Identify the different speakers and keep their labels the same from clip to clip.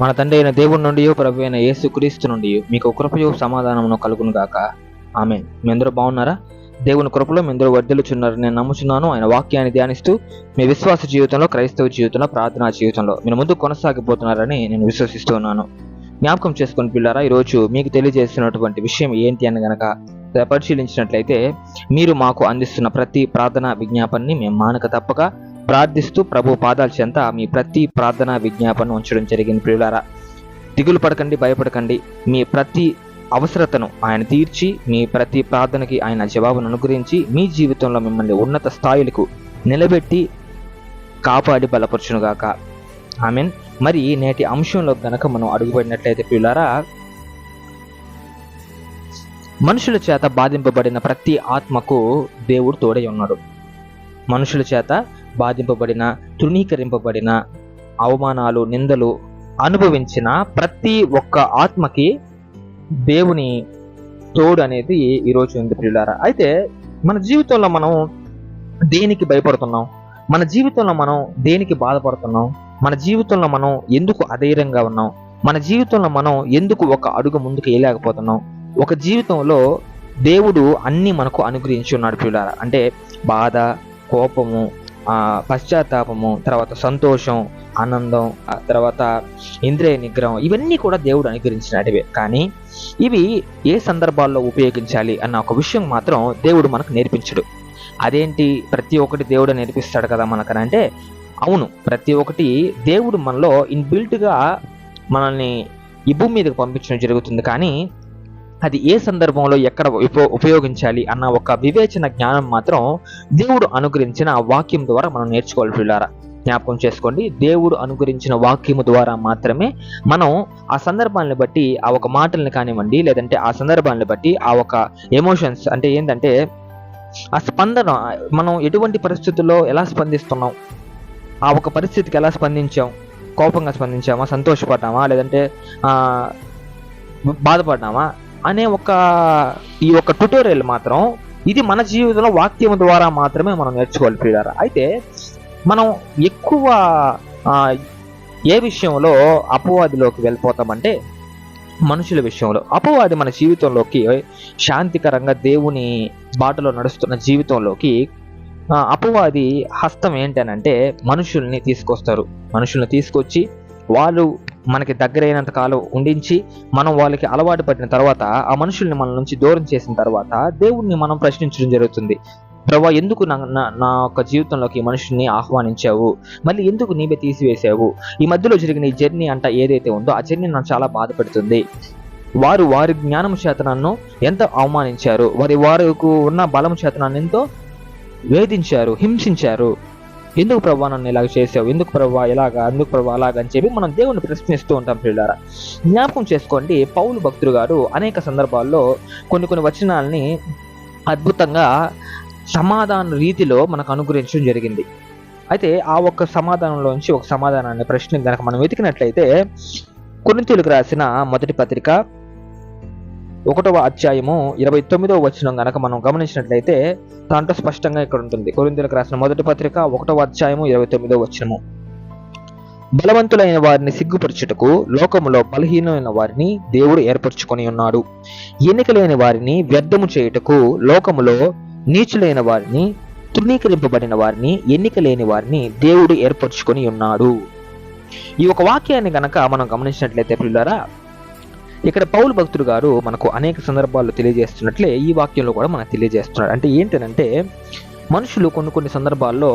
Speaker 1: మన తండ్రి అయిన దేవుడి నుండి ప్రభు అయిన యేసు క్రీస్తు నుండి మీకు కృపయు సమాధానమును కలుగును గాక. ఆమె మీ అందరూ బాగున్నారా? దేవుని కృపలో మీ అందరూ వర్ధిల్లుచున్నారు నేను నమ్ముచున్నాను. ఆయన వాక్యాన్ని ధ్యానిస్తూ మీ విశ్వాస జీవితంలో క్రైస్తవ జీవితంలో ప్రార్థనా జీవితంలో మీరు ముందు కొనసాగిపోతున్నారని నేను విశ్వసిస్తున్నాను జ్ఞాపకం చేసుకుని పిల్లారా ఈరోజు మీకు తెలియజేస్తున్నటువంటి విషయం ఏంటి అని గనక పరిశీలించినట్లయితే మీరు మాకు అందిస్తున్న ప్రతి ప్రార్థన విజ్ఞాపనని మేము మానక తప్పక ప్రార్థిస్తూ ప్రభు పాదాల చెంత మీ ప్రతి ప్రార్థన విజ్ఞాపన ఉంచడం జరిగింది ప్రియులారా. దిగులు పడకండి భయపడకండి. మీ ప్రతి అవసరతను ఆయన తీర్చి మీ ప్రతి ప్రార్థనకి ఆయన జవాబును అనుగ్రహించి మీ జీవితంలో మిమ్మల్ని ఉన్నత స్థాయిలకు నిలబెట్టి కాపాడి బలపరచునుగాక. మీన్ మరి నేటి అంశంలో గనక మనం అడుగుపడినట్లయితే పిల్లారా మనుషుల చేత బాధింపబడిన ప్రతి ఆత్మకు దేవుడు తోడై ఉన్నాడు. మనుషుల చేత బాధింపబడిన తృణీకరింపబడిన అవమానాలు నిందలు అనుభవించిన ప్రతి ఒక్క ఆత్మకి దేవుని తోడు అనేది ఈరోజు ఉంది ప్రియులారా. అయితే మన జీవితంలో మనం దేనికి భయపడుతున్నాం? మన జీవితంలో మనం దేనికి బాధపడుతున్నాం? మన జీవితంలో మనం ఎందుకు అధైర్యంగా ఉన్నాం? మన జీవితంలో మనం ఎందుకు ఒక అడుగు ముందుకు వేయలేకపోతున్నాం? ఒక జీవితంలో దేవుడు అన్ని మనకు అనుగ్రహించి ఉన్నాడు పిల్లారా అంటే బాధ కోపము పశ్చాత్తాపము తర్వాత సంతోషం ఆనందం ఆ తర్వాత ఇంద్రియ నిగ్రహం ఇవన్నీ కూడా దేవుడు అనుగ్రహించినటివే. కానీ ఇవి ఏ సందర్భాల్లో ఉపయోగించాలి అన్న ఒక విషయం మాత్రం దేవుడు మనకు నేర్పించడు. అదేంటి? ప్రతి ఒక్కటి దేవుడు నేర్పిస్తాడు కదా మనకని అంటే అవును. ప్రతి ఒక్కటి దేవుడు మనలో ఇన్బిల్ట్గా మనల్ని ఈ భూమి మీదకి పంపించడం జరుగుతుంది. కానీ అది ఏ సందర్భంలో ఎక్కడ ఉప- ఉపయోగించాలి అన్న ఒక వివేచన జ్ఞానం మాత్రం దేవుడు అనుగ్రహించిన ఆ వాక్యం ద్వారా మనం నేర్చుకోవాలి పిల్లారా. జ్ఞాపకం చేసుకోండి దేవుడు అనుగ్రహించిన వాక్యము ద్వారా మాత్రమే మనం ఆ సందర్భాలను బట్టి ఆ ఒక మాటల్ని కానివ్వండి లేదంటే ఆ సందర్భాలను బట్టి ఆ ఒక ఎమోషన్స్ అంటే ఏంటంటే ఆ స్పందన మనం ఎటువంటి పరిస్థితుల్లో ఎలా స్పందిస్తున్నాం ఆ ఒక పరిస్థితికి ఎలా స్పందించాం కోపంగా స్పందించామా సంతోషపడ్డామా లేదంటే బాధపడ్డామా అనే ఒక ఈ ఒక ట్యుటోరియల్ మాత్రం ఇది మన జీవితంలో వాక్యం ద్వారా మాత్రమే మనం నేర్చుకోవాలి ప్రియులారా. అయితే మనం ఎక్కువ ఏ విషయంలో అపవాదిలోకి వెళ్ళిపోతామంటే మనుషుల విషయంలో. అపవాది మన జీవితంలోకి శాంతికరంగా దేవుని బాటలో నడుస్తున్న జీవితంలోకి అపవాది హస్తం ఏంటనంటే మనుషుల్ని తీసుకొస్తారు. మనుషుల్ని తీసుకొచ్చి వాళ్ళు మనకి దగ్గరైనంత కాలం ఉండించి మనం వాళ్ళకి అలవాటు పడిన తర్వాత ఆ మనుషుల్ని మన నుంచి దూరం చేసిన తర్వాత దేవుణ్ణి మనం ప్రశ్నించడం జరుగుతుంది. ప్రభా ఎందుకు నా నా- నా యొక్క జీవితంలోకి మనుషుల్ని ఆహ్వానించావు? మళ్ళీ ఎందుకు నీవే తీసివేసావు ఈ మధ్యలో జరిగిన ఈ జర్నీ అంట ఏదైతే ఉందో ఆ జర్నీ నన్ను చాలా బాధపెడుతుంది. వారు వారి జ్ఞానం చేత నన్ను ఎంత అవమానించారు? వారి వారికి ఉన్న బలం చేత నన్ను ఎంతో వేధించారు హింసించారు. ఎందుకు ప్రభా నన్ను ఇలాగ చేసావు? ఎందుకు ప్రభా ఇలాగా ఎందుకు ప్రభా అలాగా అని చెప్పి మనం దేవుని ప్రశ్నిస్తూ ఉంటాం పిల్లారా జ్ఞాపకం చేసుకోండి పౌలు భక్తుడు గారు అనేక సందర్భాల్లో కొన్ని కొన్ని వచనాల్ని అద్భుతంగా సమాధాన రీతిలో మనకు అనుగ్రహించడం జరిగింది. అయితే ఆ ఒక్క సమాధానంలోంచి ఒక సమాధానాన్ని ప్రశ్న కనుక మనం వెతికినట్లయితే కొరింతీయులకు రాసిన మొదటి పత్రిక ఒకటవ అధ్యాయము ఇరవై తొమ్మిదవ వచనం గనక మనం గమనించినట్లయితే దాంట్లో స్పష్టంగా ఇక్కడ ఉంటుంది. కొరిందులకు రాసిన మొదటి పత్రిక ఒకటవ అధ్యాయము ఇరవై తొమ్మిదవ వచనము. బలవంతులైన వారిని సిగ్గుపరచుటకు లోకములో బలహీనమైన వారిని దేవుడు ఏర్పరచుకొని ఉన్నాడు. ఎన్నికలేని వారిని వ్యర్థము చేయుటకు లోకములో నీచులైన వారిని తృణీకరింపబడిన వారిని ఎన్నిక లేని వారిని దేవుడు ఏర్పరచుకొని ఉన్నాడు. ఈ ఒక వాక్యాన్ని గనక మనం గమనించినట్లయితే పిల్లరా ఇక్కడ పౌలు భక్తుడు గారు మనకు అనేక సందర్భాల్లో తెలియజేస్తున్నట్లే ఈ వాక్యంలో కూడా మనకు తెలియజేస్తున్నాడు. అంటే ఏంటంటే మనుషులు కొన్ని కొన్ని సందర్భాల్లో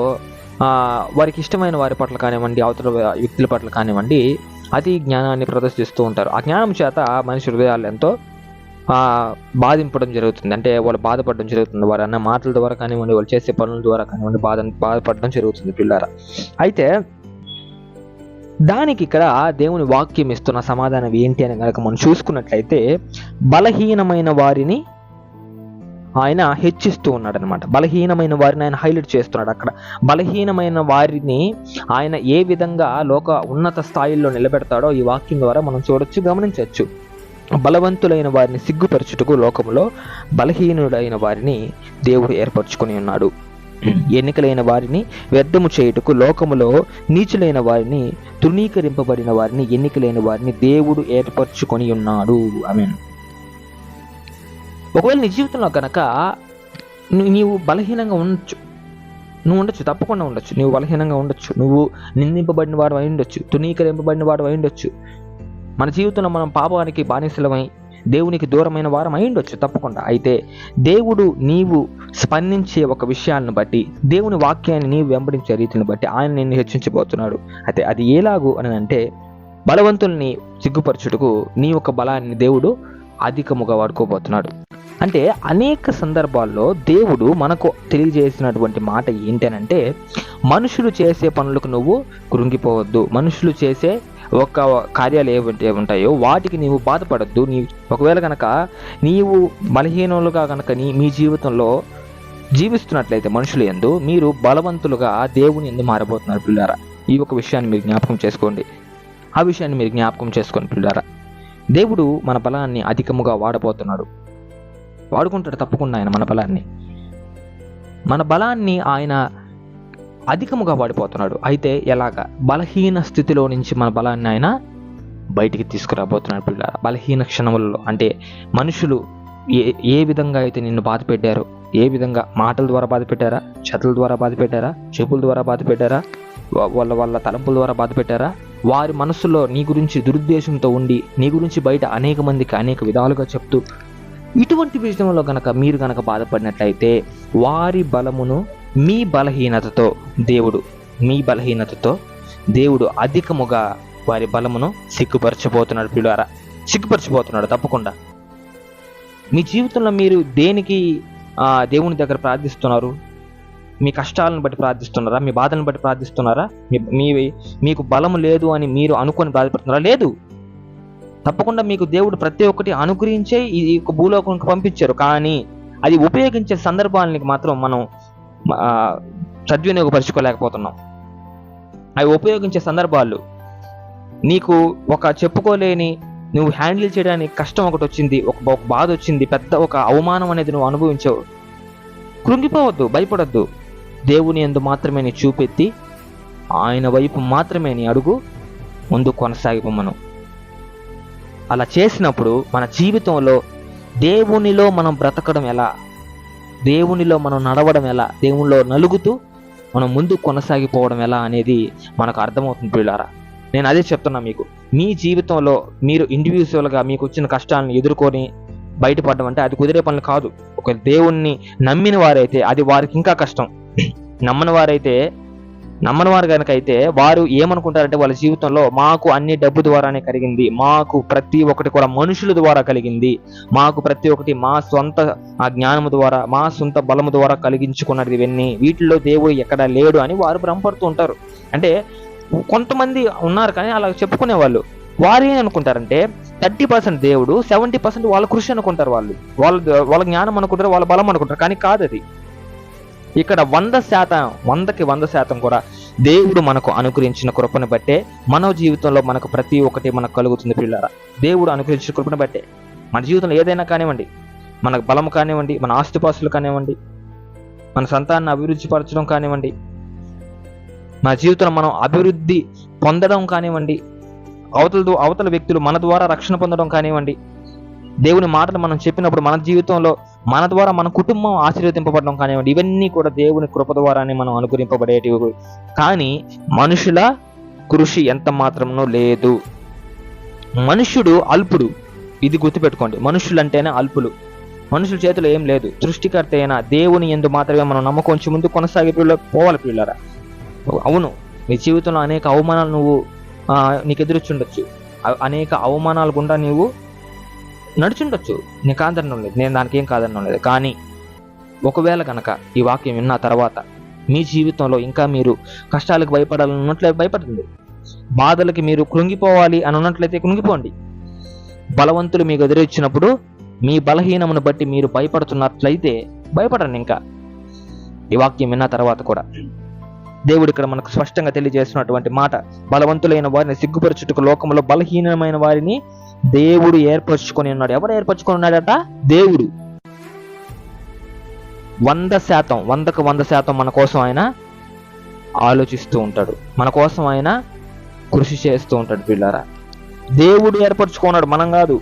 Speaker 1: వారికి ఇష్టమైన వారి పట్ల కానివ్వండి అవతల వ్యక్తుల పట్ల కానివ్వండి అతి జ్ఞానాన్ని ప్రదర్శిస్తూ ఉంటారు. ఆ జ్ఞానం చేత మనిషి హృదయాలు ఎంతో బాధింపడం జరుగుతుంది. అంటే వాళ్ళు బాధపడడం జరుగుతుంది. వారు అన్న మాటల ద్వారా కానివ్వండి వాళ్ళు చేసే పనుల ద్వారా కానివ్వండి బాధ బాధపడడం జరుగుతుంది పిల్లల అయితే దానికి ఇక్కడ దేవుని వాక్యం ఇస్తున్న సమాధానం ఏంటి అని కనుక మనం చూసుకున్నట్లయితే బలహీనమైన వారిని ఆయన హెచ్చిస్తూ ఉన్నాడు అనమాట బలహీనమైన వారిని ఆయన హైలైట్ చేస్తున్నాడు అక్కడ. బలహీనమైన వారిని ఆయన ఏ విధంగా లోక ఉన్నత స్థాయిల్లో నిలబెడతాడో ఈ వాక్యం ద్వారా మనం చూడొచ్చు గమనించవచ్చు. బలవంతులైన వారిని సిగ్గుపరచుటకు లోకములో బలహీనుడైన వారిని దేవుడు ఏర్పరచుకొని ఉన్నాడు. ఎన్నికలైన వారిని వ్యర్థము చేయుటకు లోకములో నీచులైన వారిని తృణీకరింపబడిన వారిని ఎన్నికలైన వారిని దేవుడు ఏర్పరచుకొని ఉన్నాడు. ఐ ఒకవేళ నీ జీవితంలో కనుక నీవు బలహీనంగా ఉండొచ్చు. నువ్వు ఉండొచ్చు తప్పకుండా ఉండొచ్చు. నువ్వు బలహీనంగా ఉండొచ్చు. నువ్వు నిందింపబడిన వాడు అయి ఉండొచ్చు తునీకరింపబడిన వాడు అయి ఉండొచ్చు. మన జీవితంలో మనం పాపానికి బానిసలమై దేవునికి దూరమైన వారం అయి ఉండొచ్చు తప్పకుండా. అయితే దేవుడు నీవు స్పందించే ఒక విషయాలను బట్టి దేవుని వాక్యాన్ని నీవు వెంబడించే రీతిని బట్టి ఆయన నిన్ను హెచ్చించబోతున్నాడు. అయితే అది ఎలాగు అని అంటే బలవంతుల్ని సిగ్గుపరచుటకు నీ యొక్క బలాన్ని దేవుడు అధికముగా వాడుకోబోతున్నాడు. అంటే అనేక సందర్భాల్లో దేవుడు మనకు తెలియజేసినటువంటి మాట ఏంటనంటే మనుషులు చేసే పనులకు నువ్వు కృంగిపోవద్దు. మనుషులు చేసే ఒక కార్యాలు ఏవంటే ఉంటాయో వాటికి నీవు బాధపడద్దు. నీ ఒకవేళ కనుక నీవు బలహీనులుగా కనుక నీ మీ జీవితంలో జీవిస్తున్నట్లయితే మనుషులు ఎందు మీరు బలవంతులుగా దేవుని ఎందు మారబోతున్నారు పిల్లారా. ఈ ఒక విషయాన్ని మీరు జ్ఞాపకం చేసుకోండి. ఆ విషయాన్ని మీరు జ్ఞాపకం చేసుకోండి పిల్లారా దేవుడు మన బలాన్ని అధికముగా వాడబోతున్నాడు. వాడుకుంటాడు తప్పకుండా ఆయన మన బలాన్ని. మన బలాన్ని ఆయన అధికముగా వాడిపోతున్నాడు. అయితే ఎలాగా? బలహీన స్థితిలో నుంచి మన బలాన్ని ఆయన బయటికి తీసుకురాబోతున్నాడు పిల్ల బలహీన క్షణములలో అంటే మనుషులు ఏ ఏ విధంగా అయితే నిన్ను బాధ పెట్టారో ఏ విధంగా మాటల ద్వారా బాధ పెట్టారా చేతుల ద్వారా బాధ పెట్టారా చెప్పుల ద్వారా బాధ పెట్టారా వాళ్ళ వాళ్ళ తలంపుల ద్వారా బాధ పెట్టారా? వారి మనసులో నీ గురించి దురుద్దేశంతో ఉండి నీ గురించి బయట అనేక మందికి అనేక విధాలుగా చెప్తూ ఇటువంటి విషయంలో గనక మీరు గనక బాధపడినట్లయితే వారి బలమును మీ బలహీనతతో దేవుడు మీ బలహీనతతో దేవుడు అధికముగా వారి బలమును సిగ్గుపరచబోతున్నాడు పిల్లారా. సిగ్గుపరచబోతున్నాడు తప్పకుండా. మీ జీవితంలో మీరు దేనికి దేవుని దగ్గర ప్రార్థిస్తున్నారు? మీ కష్టాలను బట్టి ప్రార్థిస్తున్నారా? మీ బాధలను బట్టి ప్రార్థిస్తున్నారా? మీ- మీ మీకు బలము లేదు అని మీరు అనుకొని బాధపడుతున్నారా? లేదు. తప్పకుండా మీకు దేవుడు ప్రతి ఒక్కటి అనుగ్రహించే ఈ యొక్క భూలోకంకి పంపించారు. కానీ అది ఉపయోగించే సందర్భానికి మాత్రం మనం సద్వినియోగపరుచుకోలేకపోతున్నాం. అవి ఉపయోగించే సందర్భాలు. నీకు ఒక చెప్పుకోలేని నువ్వు హ్యాండిల్ చేయడానికి కష్టం ఒకటి వచ్చింది ఒక ఒక బాధ వచ్చింది పెద్ద ఒక అవమానం అనేది నువ్వు అనుభవించావు. కృంగిపోవద్దు భయపడద్దు. దేవుని ఎందు మాత్రమే నీ చూపెత్తి ఆయన వైపు మాత్రమే నీ అడుగు ముందు కొనసాగిపోమను అలా చేసినప్పుడు మన జీవితంలో దేవునిలో మనం బ్రతకడం ఎలా? దేవునిలో మనం నడవడం ఎలా? దేవునిలో నలుగుతూ మనం ముందు కొనసాగిపోవడం ఎలా అనేది మనకు అర్థమవుతుంది పిల్లారా నేను అదే చెప్తున్నా మీకు. మీ జీవితంలో మీరు ఇండివిజువల్గా మీకు వచ్చిన కష్టాలను ఎదుర్కొని బయటపడడం అంటే అది కుదిరే పనులు కాదు. ఒక దేవుణ్ణి నమ్మిన వారైతే అది వారికి ఇంకా కష్టం. నమ్మని వారైతే నమ్మని వారు కనుక అయితే వారు ఏమనుకుంటారంటే వాళ్ళ జీవితంలో మాకు అన్ని డబ్బు ద్వారానే కలిగింది మాకు ప్రతి ఒక్కటి కూడా మనుషుల ద్వారా కలిగింది మాకు ప్రతి ఒక్కటి మా సొంత ఆ జ్ఞానము ద్వారా మా సొంత బలము ద్వారా కలిగించుకున్నది ఇవన్నీ. వీటిలో దేవుడు ఎక్కడ లేడు అని వారు భ్రమపడుతూ ఉంటారు. అంటే కొంతమంది ఉన్నారు కానీ అలా చెప్పుకునే వాళ్ళు. వారు ఏం అనుకుంటారంటే థర్టీ పర్సెంట్ దేవుడు సెవెంటీ పర్సెంట్ వాళ్ళ కృషి అనుకుంటారు వాళ్ళు. వాళ్ళ వాళ్ళ జ్ఞానం అనుకుంటారు వాళ్ళ బలం అనుకుంటారు. కానీ కాదు అది ఇక్కడ వంద శాతం వందకి వంద శాతం కూడా దేవుడు మనకు అనుగ్రహించిన కృపను బట్టే మన జీవితంలో మనకు ప్రతి ఒక్కటి మనకు కలుగుతుంది పిల్లరా. దేవుడు అనుగ్రహించిన కృపను బట్టే. మన జీవితంలో ఏదైనా కానివ్వండి మనకు బలం కానివ్వండి మన ఆస్తిపాస్తులు కానివ్వండి మన సంతానాన్ని అభివృద్ధి పరచడం కానివ్వండి మన జీవితంలో మనం అభివృద్ధి పొందడం కానివ్వండి అవతల అవతల వ్యక్తులు మన ద్వారా రక్షణ పొందడం కానివ్వండి దేవుని మాటలు మనం చెప్పినప్పుడు మన జీవితంలో మన ద్వారా మన కుటుంబం ఆశీర్వదింపబడడం కానివ్వండి ఇవన్నీ కూడా దేవుని కృప ద్వారానే మనం అనుగ్రహింపబడేటివి. కానీ మనుషుల కృషి ఎంత మాత్రమూ లేదు. మనుష్యుడు అల్పుడు. ఇది గుర్తుపెట్టుకోండి మనుషులు అంటేనే అల్పులు. మనుషుల చేతిలో ఏం లేదు. సృష్టికర్త అయినా దేవుని ఎందు మాత్రమే మనం నమ్మకం ఉంచి ముందు కొనసాగే పోవాలి పిల్లరా. అవును నీ జీవితంలో అనేక అవమానాలు నువ్వు నీకు ఎదురుచుండొచ్చు అనేక అవమానాలు గుండా నీవు నడుచుండొచ్చు. నీకు కాదనడం లేదు. నేను దానికి ఏం కాదనడం లేదు. కానీ ఒకవేళ కనుక ఈ వాక్యం విన్న తర్వాత మీ జీవితంలో ఇంకా మీరు కష్టాలకు భయపడాలన్నట్లే భయపడుతుంది బాధలకి మీరు కృంగిపోవాలి అని ఉన్నట్లయితే కృంగిపోండి. బలవంతులు మీకు ఎదురొచ్చినప్పుడు మీ బలహీనమును బట్టి మీరు భయపడుతున్నట్లయితే భయపడండి ఇంకా. ఈ వాక్యం విన్న తర్వాత కూడా దేవుడు ఇక్కడ మనకు స్పష్టంగా తెలియజేస్తున్నటువంటి మాట బలవంతులైన వారిని సిగ్గుపరచుటకు లోకంలో బలహీనమైన వారిని దేవుడు ఏర్పరచుకొని ఉన్నాడు. ఎవరు ఏర్పరచుకొని ఉన్నాడట? దేవుడు. వంద శాతం వందకు వంద శాతం మన కోసం ఆయన ఆలోచిస్తూ ఉంటాడు. మన కోసం ఆయన కృషి చేస్తూ ఉంటాడు పిల్లారా. దేవుడు ఏర్పరచుకున్నాడు మనం కాదు.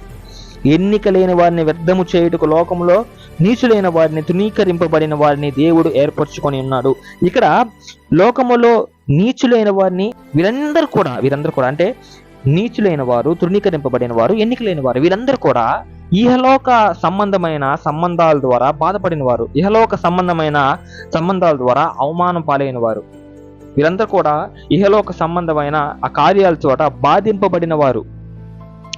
Speaker 1: ఎన్నిక లేని వారిని వ్యర్థము చేయుటకు లోకంలో నీచులైన వారిని తునీకరింపబడిన వారిని దేవుడు ఏర్పరచుకొని ఉన్నాడు. ఇక్కడ లోకములో నీచులైన వారిని వీరందరూ కూడా వీరందరూ కూడా అంటే నీచులైన వారు తృణీకరింపబడిన వారు ఎన్నికలైన వారు వీళ్ళందరూ కూడా ఇహలోక సంబంధమైన సంబంధాల ద్వారా బాధపడిన వారు ఇహలోక సంబంధమైన సంబంధాల ద్వారా అవమానం పాలైన వారు వీరందరూ కూడా ఇహలోక సంబంధమైన ఆ కార్యాల చోట బాధింపబడిన వారు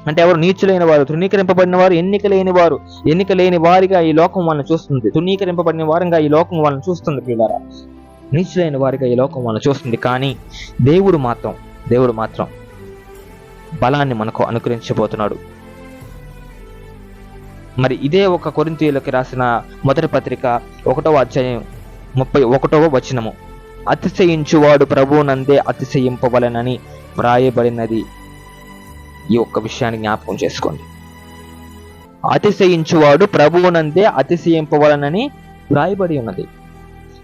Speaker 1: అంటే ఎవరు నీచులైన వారు తృణీకరింపబడిన వారు ఎన్నిక లేని వారు ఎన్నిక లేని వారిగా ఈ లోకం వాళ్ళని చూస్తుంది. తృణీకరింపబడిన వారంగా ఈ లోకం వాళ్ళని చూస్తుంది పిల్లరా నీచులైన వారిగా ఈ లోకం వాళ్ళని చూస్తుంది. కానీ దేవుడు మాత్రం దేవుడు మాత్రం బలాన్ని మనకు అనుగ్రహించబోతున్నాడు. మరి ఇదే ఒక కొరింతీయులకి రాసిన మొదటి పత్రిక ఒకటవ అధ్యాయం ముప్పై ఒకటవ వచనము. అతిశయించువాడు ప్రభువునందే అతిశయింపవలనని వ్రాయబడినది. ఈ ఒక్క విషయాన్ని జ్ఞాపకం చేసుకోండి. అతిశయించువాడు ప్రభువునందే అతిశయింపవలనని వ్రాయబడి ఉన్నది.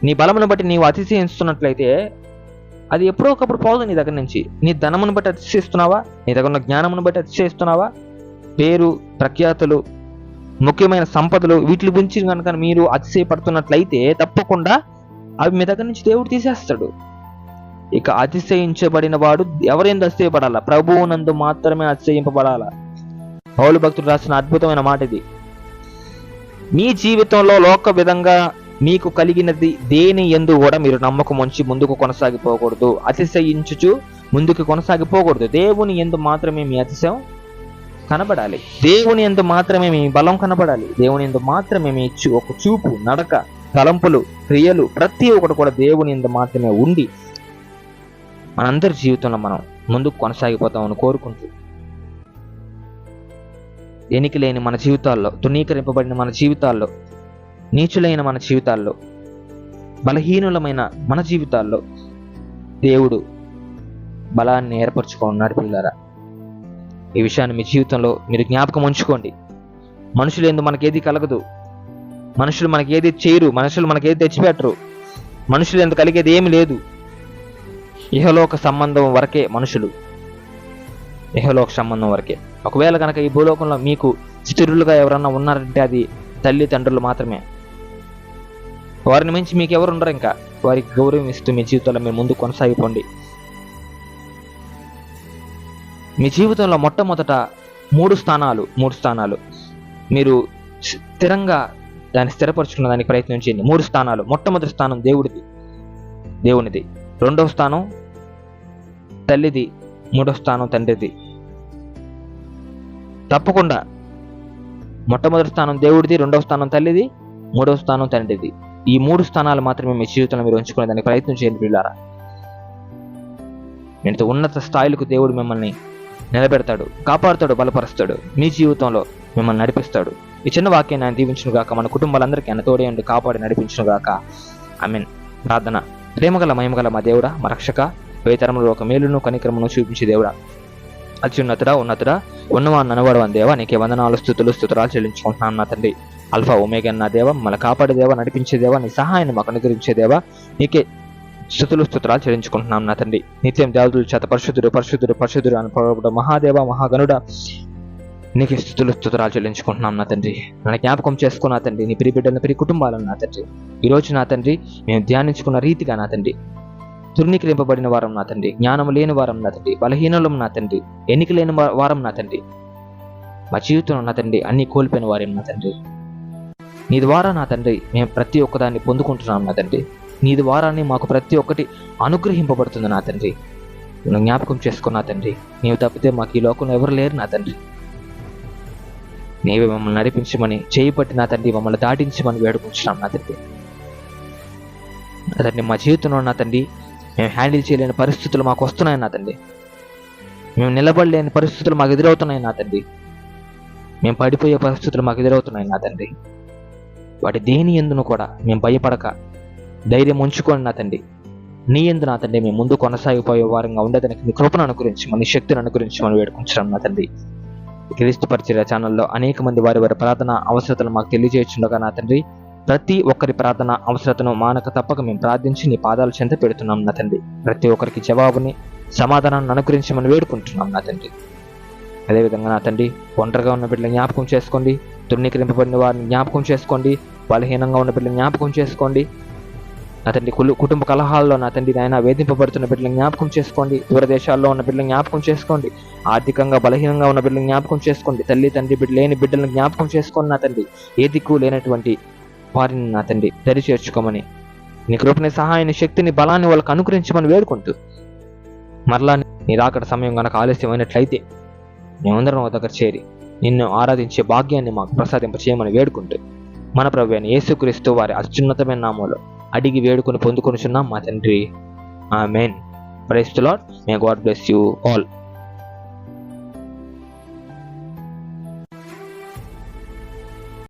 Speaker 1: నీ బలమును బట్టి నీవు అతిశయిస్తున్నట్లయితే అది ఎప్పుడో ఒకప్పుడు పోదు నీ దగ్గర నుంచి. నీ ధనమును బట్టి అతిశయిస్తున్నావా? నీ దగ్గర ఉన్న జ్ఞానమును బట్టి అతిశయిస్తున్నావా? పేరు ప్రఖ్యాతులు ముఖ్యమైన సంపదలు వీటి గురించి కనుక మీరు అతిశయపడుతున్నట్లయితే తప్పకుండా అవి మీ దగ్గర నుంచి దేవుడు తీసేస్తాడు. ఇక అతిశయించబడిన వాడు ఎవరైంది అతిశయపడాలా? ప్రభువునందు మాత్రమే అతిశయింపబడాలా? పౌలు భక్తుడు రాసిన అద్భుతమైన మాట ఇది మీ జీవితంలో లోక విధంగా మీకు కలిగినది దేని ఎందు కూడా మీరు నమ్మకం ఉంచి ముందుకు కొనసాగిపోకూడదు. అతిశయించుచు ముందుకు కొనసాగిపోకూడదు. దేవుని ఎందు మాత్రమే మీ అతిశయం కనబడాలి. దేవుని ఎందు మాత్రమే మీ బలం కనబడాలి. దేవుని ఎందు మాత్రమే మీ ఒక చూపు నడక తలంపులు క్రియలు ప్రతి ఒక్కటి కూడా దేవుని ఎందు మాత్రమే ఉండి మనందరి జీవితంలో మనం ముందుకు కొనసాగిపోతామని కోరుకుంటూ ఎనికి లేని మన జీవితాల్లో తునీకరింపబడిన మన జీవితాల్లో నీచులైన మన జీవితాల్లో బలహీనులమైన మన జీవితాల్లో దేవుడు బలాన్ని ఏర్పరచుకున్నాడు పిల్లారా ఈ విషయాన్ని మీ జీవితంలో మీరు జ్ఞాపకం ఉంచుకోండి. మనుషులు ఎందు మనకేది కలగదు. మనుషులు మనకి చేయరు. మనుషులు మనకి ఏది తెచ్చిపెట్టరు. మనుషులు ఎందు కలిగేది ఏమి లేదు. ఇహలోక సంబంధం వరకే మనుషులు. ఇహలోక సంబంధం వరకే. ఒకవేళ కనుక ఈ భూలోకంలో మీకు స్థిరులుగా ఎవరన్నా ఉన్నారంటే అది తల్లిదండ్రులు మాత్రమే. వారిని మించి మీకు ఎవరు ఉండరు ఇంకా. వారికి గౌరవం ఇస్తూ మీ జీవితంలో మీరు ముందు కొనసాగిపోండి. మీ జీవితంలో మొట్టమొదట మూడు స్థానాలు మూడు స్థానాలు. మీరు స్థిరంగా దాన్ని స్థిరపరచుకున్న దానికి ప్రయత్నం చేయండి. మూడు స్థానాలు. మొట్టమొదటి స్థానం దేవుడిది దేవునిది. రెండవ స్థానం తల్లిది మూడవ స్థానం తండ్రిది. తప్పకుండా మొట్టమొదటి స్థానం దేవుడిది రెండవ స్థానం తల్లిది మూడవ స్థానం తండ్రిది. ఈ మూడు స్థానాలు మాత్రమే మీ జీవితంలో మీరు ఉంచుకునే దానికి ప్రయత్నం చేయండి పిల్లారా ఇంత ఉన్నత స్థాయిలకు దేవుడు మిమ్మల్ని నిలబెడతాడు కాపాడుతాడు బలపరుస్తాడు. మీ జీవితంలో మిమ్మల్ని నడిపిస్తాడు. ఈ చిన్న వాక్యాన్ని ఆయన దీవించును గాక మన కుటుంబాలందరికీ ఆయన తోడేయండి కాపాడి నడిపించును గాక ఐ మీన్ ప్రార్థన. ప్రేమగల మహిమగల మా దేవుడా మా రక్షక వేతరములో ఒక మేలును కనిక్రమను చూపించే దేవుడా. అత్యున్నతుడా ఉన్నతుడా ఉన్నవాన్ని అనవాడు దేవా నీకే వందనాలు స్థుతులు స్థుతురాలు చెల్లించుకుంటున్నాను నా తండ్రి. అల్ఫా ఒమేగా నా దేవ మన కాపాడే దేవా నడిపించే దేవా నీ సహాయాన్ని మాకు అనుగ్రహించే దేవా నీకే స్థుతులు స్థుతురాలు చెల్లించుకుంటున్నాం నా తండ్రి. నిత్యం దేవతలు చేత పరిశుద్ధుడు పరిశుద్ధుడు పరిశుద్ధుడు అని పొగబడ్డ మహాదేవ మహాగనుడ నీకు స్థుతులు స్థుతురాలు చెల్లించుకుంటున్నాం నా తండ్రి. నన్ను జ్ఞాపకం చేసుకున్న తండ్రి నీ ప్రియ బిడ్డల ప్రియ కుటుంబాలను నా తండ్రి. ఈ రోజు నా తండ్రి మేము ధ్యానించుకున్న రీతిగా నా తండ్రి. తుర్నీకరింపబడిన వారం నా తండ్రి జ్ఞానం లేని వారం నా తండ్రి బలహీనులం నా తండ్రి ఎన్నిక లేని వారం నా తండ్రి. మా జీవితంలో నా తండ్రి అన్ని కోల్పోయిన వారేం నా తండ్రి. నీ ద్వారా నా తండ్రి మేము ప్రతి ఒక్కదాన్ని పొందుకుంటున్నాం నా తండ్రి. నీ ద్వారానే మాకు ప్రతి ఒక్కటి అనుగ్రహింపబడుతుంది నా తండ్రి. నువ్వు జ్ఞాపకం చేసుకున్నా తండ్రి. నీవు తప్పితే మాకు ఈ లోకంలో ఎవరు లేరు నా తండ్రి. నీవే మమ్మల్ని నడిపించమని చేయి పట్టి నా తండ్రి మమ్మల్ని దాటించమని వేడుకుంటున్నాం నా తండ్రి. అతన్ని మా జీవితంలో నా తండ్రి మేము హ్యాండిల్ చేయలేని పరిస్థితులు మాకు వస్తున్నాయి నా తండ్రి. మేము నిలబడలేని పరిస్థితులు మాకు ఎదురవుతున్నాయి నా తండ్రి. మేము పడిపోయే పరిస్థితులు మాకు ఎదురవుతున్నాయి నా తండ్రి. వాటి దేని ఎందును కూడా మేము భయపడక ధైర్యం ఉంచుకొని నా తండ్రి. నీ ఎందు నా తండ్రి మేము ముందు కొనసాగిపోయే వారంగా ఉండేదానికి మీ కృపను అనుగురించి మన శక్తిని అనుగురించి మనం వేడుకుంటున్నాం నా తండ్రి. క్రీస్తు పరిచర్య ఛానల్లో అనేక మంది వారి వారి ప్రార్థన అవసరతలు మాకు తెలియజేయచ్చుండగా నా తండ్రి ప్రతి ఒక్కరి ప్రార్థన అవసరతను మానక తప్పక మేము ప్రార్థించి నీ పాదాలు చెంత పెడుతున్నాం నా తండ్రి. ప్రతి ఒక్కరికి జవాబుని సమాధానాన్ని అనుగ్రహించమని వేడుకుంటున్నాం నా తండ్రి. అదేవిధంగా నా తండ్రి ఒంటరిగా ఉన్న బిడ్డలు జ్ఞాపకం చేసుకోండి. తృణీకరింపబడిన వారిని జ్ఞాపకం చేసుకోండి. బలహీనంగా ఉన్న బిడ్డలు జ్ఞాపకం చేసుకోండి. నా తండ్రి కులు- కుటుంబ కలహాల్లో నా తండ్రి నాయన వేధింపబడుతున్న బిడ్డలు జ్ఞాపకం చేసుకోండి. దూరదేశాల్లో ఉన్న బిడ్డలు జ్ఞాపకం చేసుకోండి. ఆర్థికంగా బలహీనంగా ఉన్న బిడ్డలు జ్ఞాపకం చేసుకోండి. తల్లి తండ్రి బిడ్డ లేని బిడ్డలను జ్ఞాపకం చేసుకోండి నా తండ్రి. ఏ దిక్కు లేనటువంటి వారిని నా తండ్రి దరి చేర్చుకోమని నీ కృపని సహాయాన్ని శక్తిని బలాన్ని వాళ్ళకు అనుకరించమని వేడుకుంటూ మరలా నీ రాకడ సమయం గనక ఆలస్యమైనట్లయితే మేమందరం ఒక దగ్గర చేరి నిన్ను ఆరాధించే భాగ్యాన్ని మాకు ప్రసాదింపచేయమని వేడుకుంటూ మన ప్రభు అయిన యేసుక్రీస్తు వారి అత్యున్నతమైన నామంలో అడిగి వేడుకొని పొందుకొనిచున్నాం మా తండ్రి. Amen praise Lord may God bless you all.